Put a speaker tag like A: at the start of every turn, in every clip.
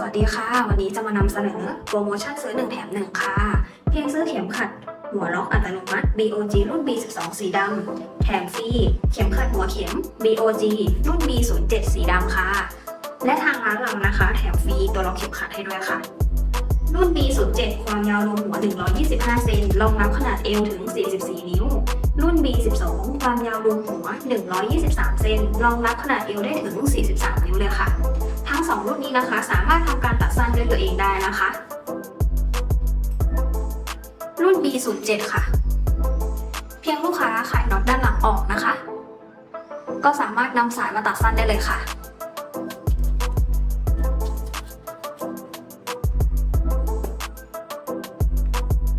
A: สวัสดีค่ะ วันนี้จะมานำเสนอโปรโมชั่นซื้อ 1 แถม 1 ค่ะ เพียงซื้อเข็มขัด หัวล็อกอัตโนมัติ BOG รุ่น B12 สีดำแถมฟรีเข็มขัดหัวเข็ม BOG รุ่น B07 สีดำค่ะ และทางร้านเรานะคะ แถมฟรีตัวล็อกเข็มขัดให้ด้วยค่ะ รุ่น B07 ความยาวรวมหัว 125 เซนรองรับขนาดเอวถึง 44 นิ้ว รุ่น B12 ความยาวรวมหัว 123 เซนรองรับขนาดเอวได้ถึง 43 นิ้วเลยค่ะ 2รุ่นนี้นะคะ สามารถทำการตัดสั้นด้วยตัวเองได้นะคะ รุ่น B07 ค่ะ เพียงลูกค้าขายน็อตด้านหลังออกนะคะ ก็สามารถนำสายมาตัดสั้นได้เลยค่ะ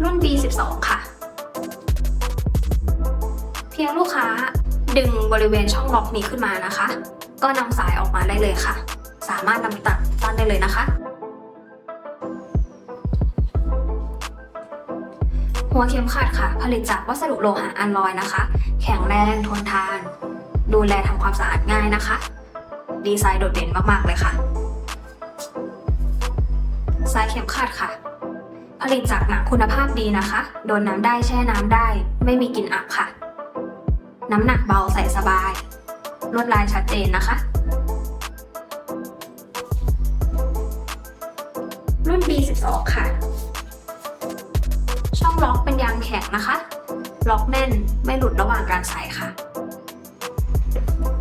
A: รุ่น B12 ค่ะ เพียงลูกค้าดึงบริเวณช่องล็อกนี้ขึ้นมานะคะ ก็นำสายออกมาได้เลยค่ะ สามารถนำไปตัดสั้นได้เลยนะคะ หัวเข็มขัดค่ะ ผลิตจากวัสดุโลหะอัลลอยนะคะ แข็งแรงทนทาน ดูแลทำความสะอาดง่ายนะคะ ดีไซน์โดดเด่นมากๆเลยค่ะสายเข็มขัดค่ะ ผลิตจากหนังคุณภาพดีนะคะ โดนน้ำได้แช่น้ำได้ ไม่มีกลิ่นอับค่ะ น้ำหนักเบาใส่สบาย ลวดลายชัดเจนนะคะ รุ่น B12 ค่ะ ช่องล็อกเป็นยางแข็งนะคะ ล็อกแน่นไม่หลุดระหว่างการใส่ค่ะ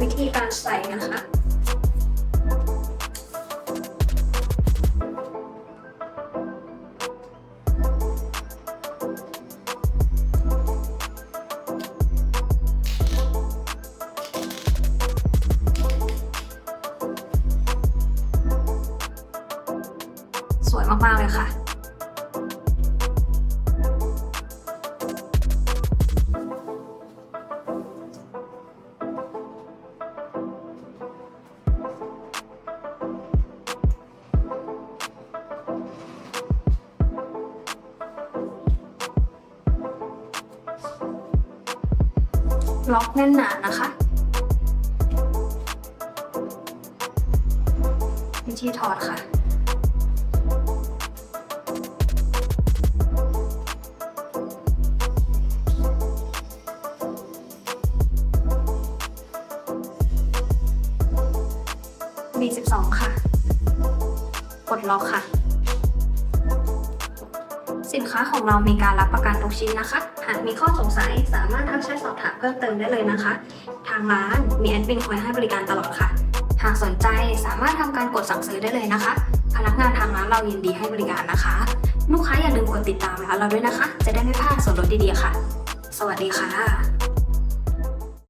A: วิธีการใส่นะคะ สวยมาก ๆ เลยค่ะ ล็อกแน่นหนานะคะ วิธีถอดค่ะ B12 ค่ะ กดล็อกค่ะ สินค้าของเรามีการรับประกันทุกชิ้นนะคะ หากมีข้อสงสัยสามารถทักแชทสอบถามเพิ่มเติมได้เลยนะคะ ทางร้านมีแอดมินคอยให้บริการตลอดค่ะ หากสนใจสามารถทำการกดสั่งซื้อได้เลยนะคะ พนักงานทางร้านเรายินดีให้บริการนะคะ ลูกค้าอย่าลืมกดติดตามร้านเราด้วยนะคะ จะได้ไม่พลาดส่วนลดดีๆค่ะ สวัสดีค่ะ